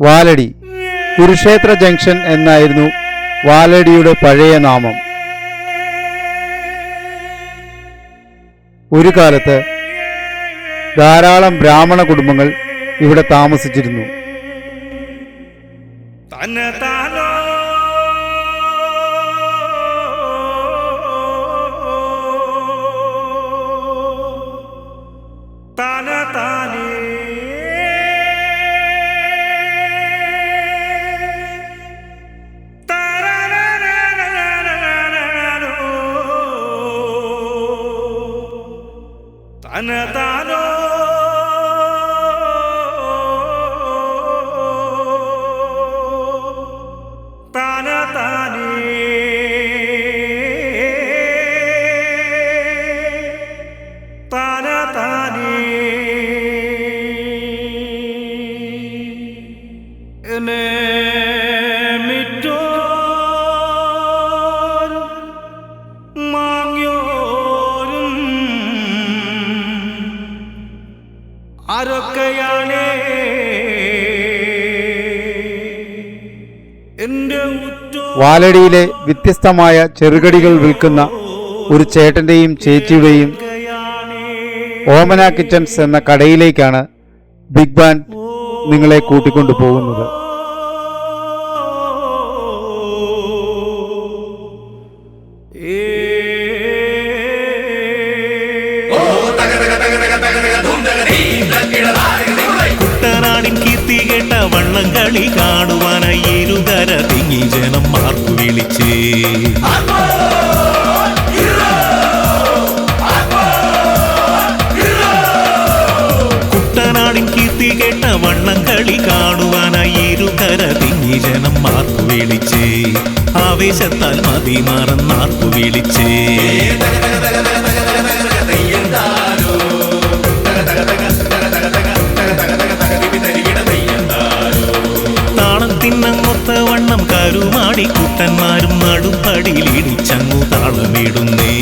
വാലടി Kurukshetra junction എന്നായിരുന്നു വാലടിയുടെ പഴയ നാമം. ഒരു കാലത്ത് ധാരാളം ബ്രാഹ്മണ കുടുംബങ്ങൾ ഇവിടെ താമസിച്ചിരുന്നു. দানো তানা তানি ആരൊക്കെയാണേ വാലടിയിലെ വ്യത്യസ്തമായ ചെറുകടികൾ വിൽക്കുന്ന ഒരു ചേട്ടന്റെയും ചേച്ചിയുടെയും ഓമന കിച്ചൻസ് എന്ന കടയിലേക്കാണ് ബിഗ് ബാൻ നിങ്ങളെ കൂട്ടിക്കൊണ്ടു പോകുന്നത് കുട്ടനാടിൻ വള്ളംകളി കാണുവാനായി ഇരുകര തിങ്ങി ജനം മാർക്കു വിളിച്ച്. കുട്ടനാടിൻ കീർത്തി കേട്ട വള്ളംകളി കാണുവാനായി ഇരുകര തിങ്ങി ജനം മാർക്കു വിളിച്ച്. ആവേശത്താൽ മതി മറന്നാർക്കു വിളിച്ച്. കരുമാടി കുട്ടന്മാരും ചങ്ങു ഇടിച്ചങ്ങു താളമിടുന്നേ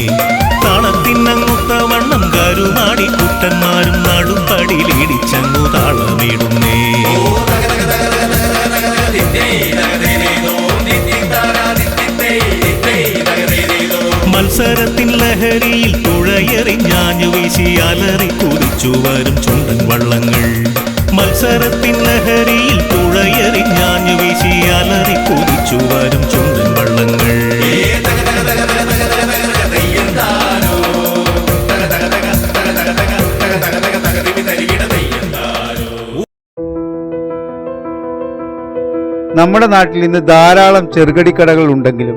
താളത്തിനങ്ങുത്ത വണ്ണം കരുമാടി കുട്ടന്മാരും നടുപ്പടിയിൽ ചങ്ങു താളമിടുന്നേ. മത്സരത്തിൻ ലഹരിയിൽ തുഴയറി ഞാഞ്ഞു വീശി അലറി കുതിച്ചു വരും ചുണ്ടൻ വള്ളങ്ങൾ. മത്സരത്തിൻ ലഹരിയിൽ തുഴയറി ഞാഞ്ഞു വീശി നമ്മുടെ നാട്ടിൽ ഇന്ന് ധാരാളം ചെറുകടിക്കടകൾ ഉണ്ടെങ്കിലും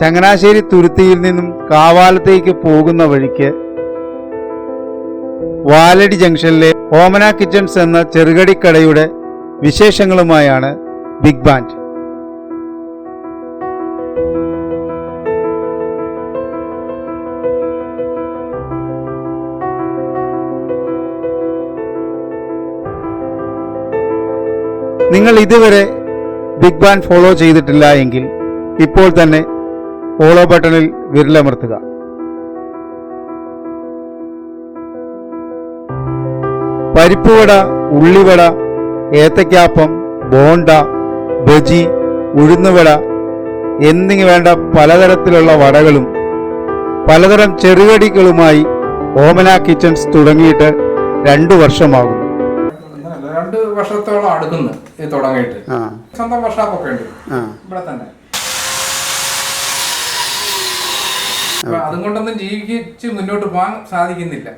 ചങ്ങനാശ്ശേരി തുരുത്തിയിൽ നിന്നും കാവാലത്തേക്ക് പോകുന്ന വഴിക്ക് വാലടി ജംഗ്ഷനിലെ ഓമന കിച്ചൺസ് എന്ന ചെറുകടിക്കടയുടെ വിശേഷങ്ങളുമായാണ് ബിഗ് ബാൻഡ്. നിങ്ങൾ ഇതുവരെ ബിഗ് ബാൻ ഫോളോ ചെയ്തിട്ടില്ല എങ്കിൽ ഇപ്പോൾ തന്നെ ഫോളോ ബട്ടണിൽ വിരലമർത്തുക പരിപ്പുവട ഉള്ളിവട ഏത്തക്കാപ്പം ബോണ്ട ബജി ഉഴുന്നുവട എന്നിങ്ങ വേണ്ട പലതരത്തിലുള്ള വടകളും പലതരം ചെറുകടികളുമായി ഓമന കിച്ചൺസ് തുടങ്ങിയിട്ട് രണ്ടു അങ്ങനല്ല, രണ്ട് വർഷത്തോളം അടുക്കുന്നു ഇത് തുടങ്ങിയിട്ട്. സ്വന്തം വർഷാപ്പൊക്കെ ഉണ്ട്. ഇവിടെ തന്നെ. അതും കൊണ്ടൊന്നും ജീവിച്ച് മുന്നോട്ട് പോകാൻ സാധിക്കുന്നില്ല.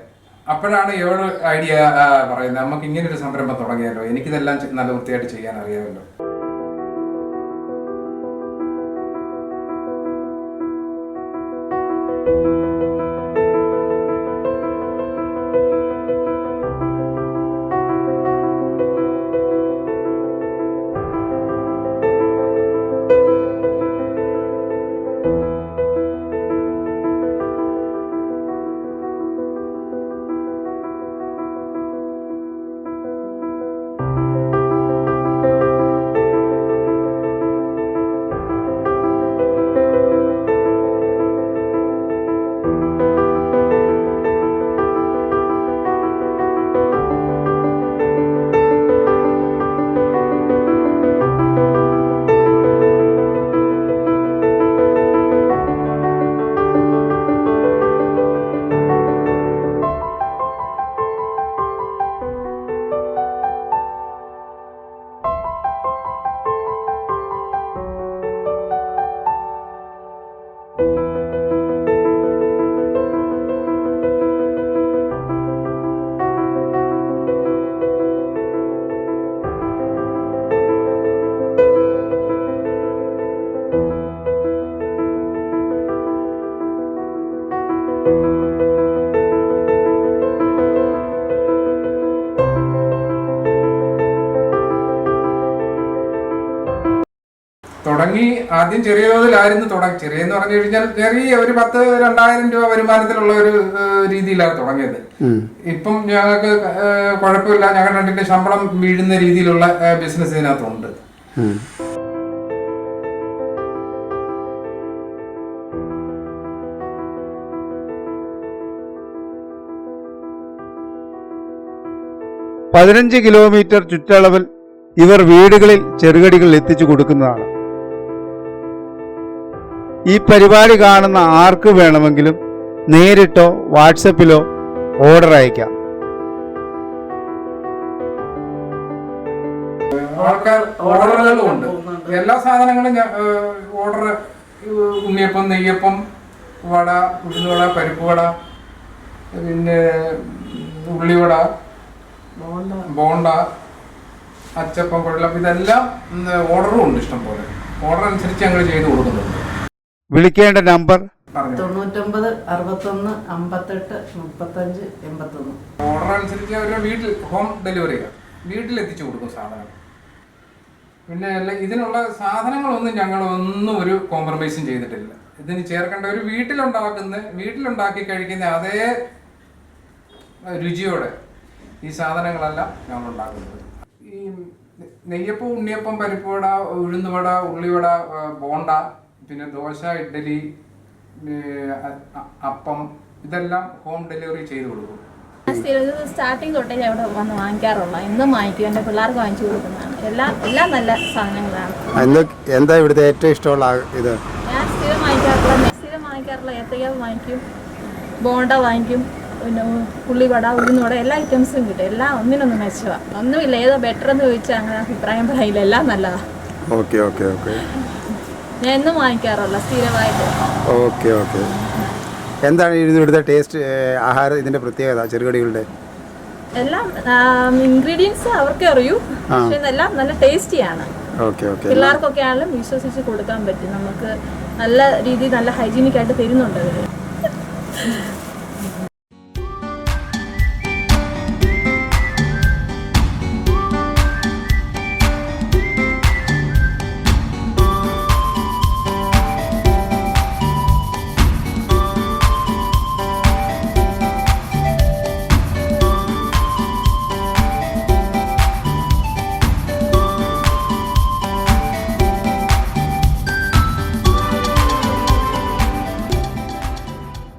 അപ്പോഴാണ് എവിടെ ഐഡിയ പറയുന്നത്. നമുക്ക് ഇങ്ങനെ ഒരു സംരംഭം തുടങ്ങിയല്ലോ എനിക്കിതെല്ലാം നല്ല വൃത്തിയായിട്ട് ചെയ്യാൻ അറിയാമല്ലോ. തുടങ്ങി ആദ്യം ചെറിയ തോതിലായിരുന്നു തുടങ്ങി ചെറിയെന്ന് പറഞ്ഞു കഴിഞ്ഞാൽ ചെറിയ ഒരു പത്ത് രണ്ടായിരം രൂപ വരുമാനത്തിലുള്ള ഒരു രീതിയിലാണ് തുടങ്ങിയത്. ഇപ്പം ഞങ്ങൾക്ക് കുഴപ്പമില്ല. ഞങ്ങൾ രണ്ടിന്റെ ശമ്പളം വീഴുന്ന രീതിയിലുള്ള ബിസിനസ് ഇതിനകത്തുണ്ട്. പതിനഞ്ച് കിലോമീറ്റർ ചുറ്റളവിൽ ഇവർ വീടുകളിൽ ചെറുകടികൾ എത്തിച്ചു കൊടുക്കുന്നതാണ്. ഈ പരിപാടി കാണുന്ന ആർക്ക് വേണമെങ്കിലും നേരിട്ടോ വാട്സപ്പിലോ ഓർഡർ അയക്കാം. ഉണ്ട്. എല്ലാ സാധനങ്ങളും ഓർഡർ ഉണ്ണിയപ്പം നെയ്യപ്പം വട ഉഴുന്നുവട പരിപ്പ് വട പിന്നെ ഉള്ളിവട ബോണ്ട അച്ചപ്പം കുഴലപ്പം ഇതെല്ലാം ഓർഡറും ഉണ്ട് ഇഷ്ടം പോലെ ഓർഡർ അനുസരിച്ച് ഞങ്ങൾ ചെയ്ത് കൊടുക്കുന്നുണ്ട്. വിളിക്കേണ്ട നമ്പർ? പറഞ്ഞു. തൊണ്ണൂറ്റൊമ്പത് അറുപത്തൊന്ന് അമ്പത്തെട്ട് മുപ്പത്തഞ്ച് എൺപത്തൊന്ന്. ഓർഡർ അനുസരിച്ച് അവരുടെ വീട്ടിൽ ഹോം ഡെലിവറി വീട്ടിൽ എത്തിച്ചു കൊടുക്കും സാധനങ്ങൾ പിന്നെ അല്ല ഇതിനുള്ള സാധനങ്ങളൊന്നും ഞങ്ങൾ ഒന്നും ഒരു കോംപ്രമൈസും ചെയ്തിട്ടില്ല. ഇതിന് ചേർക്കേണ്ട ഒരു വീട്ടിലുണ്ടാക്കുന്ന വീട്ടിലുണ്ടാക്കി കഴിക്കുന്ന അതേ രുചിയോടെ ഈ സാധനങ്ങളെല്ലാം ഞങ്ങൾ ഉണ്ടാക്കുന്നത്. ഈ നെയ്യപ്പം ഉണ്ണിയപ്പം പരിപ്പുവട ഉഴുന്നുവട ഉള്ളിവട ബോണ്ട പിന്നെ ദോശ ഇഡ്ഡലി അപ്പം ഇതെല്ലാം ഹോം ഡെലിവറി ചെയ്തു കൊടുക്കും. സ്റ്റാർട്ടിങ് തൊട്ടേ ഞാൻ ഇവിടെ വന്ന് വാങ്ങിക്കാറുള്ള. എന്നും വാങ്ങിക്കും. എന്റെ പിള്ളേർക്ക് വാങ്ങിച്ചു കൊടുക്കുന്നതാണ്. എല്ലാം എല്ലാം നല്ല സാധനങ്ങളാണ്. എന്ത് എന്താ ഇവിടുത്തെ ഏറ്റവും ഇഷ്ടമുള്ള ഇത്? ഞാൻ സ്ഥിരം വാങ്ങിക്കാറുള്ള സ്ഥിരം വാങ്ങിക്കാറുള്ള ഏത്തയ്ക്ക വാങ്ങിക്കും ബോണ്ട വാങ്ങിക്കും പിന്നെ ഉള്ളിവട ഉഴുന്നുവട എല്ലാ ഐറ്റംസും കിട്ടും. എല്ലാം ഒന്നിനൊന്നും മെച്ചമാണ് ഒന്നുമില്ല. ഏതോ ബെറ്റർ എന്ന് ചോദിച്ചാൽ അങ്ങനെ അഭിപ്രായം പറയില്ല. എല്ലാം നല്ലതാണ് ഓക്കെ ഓക്കെ ഓക്കെ ഞാൻ എന്നും വാങ്ങിക്കാറുള്ള സ്ഥിരമായിട്ട്. Okay okay. എന്താണ് ഇത് ഇവിടുത്തെ ടേസ്റ്റ് ആഹാരം ഇതിന്റെ പ്രത്യേകത ചെറുകടികളുടെ? എല്ലാം ഇൻഗ്രീഡിയൻസ് അവർക്കേ അറിയൂ എല്ലാം നല്ല ടേസ്റ്റിയാണ്. പിള്ളേർക്കൊക്കെ ആണെങ്കിലും വിശ്വസിച്ച് കൊടുക്കാൻ പറ്റും. നമുക്ക് നല്ല രീതിയിൽ നല്ല ഹൈജീനിക് ആയിട്ട് തരുന്നുണ്ട് അവർ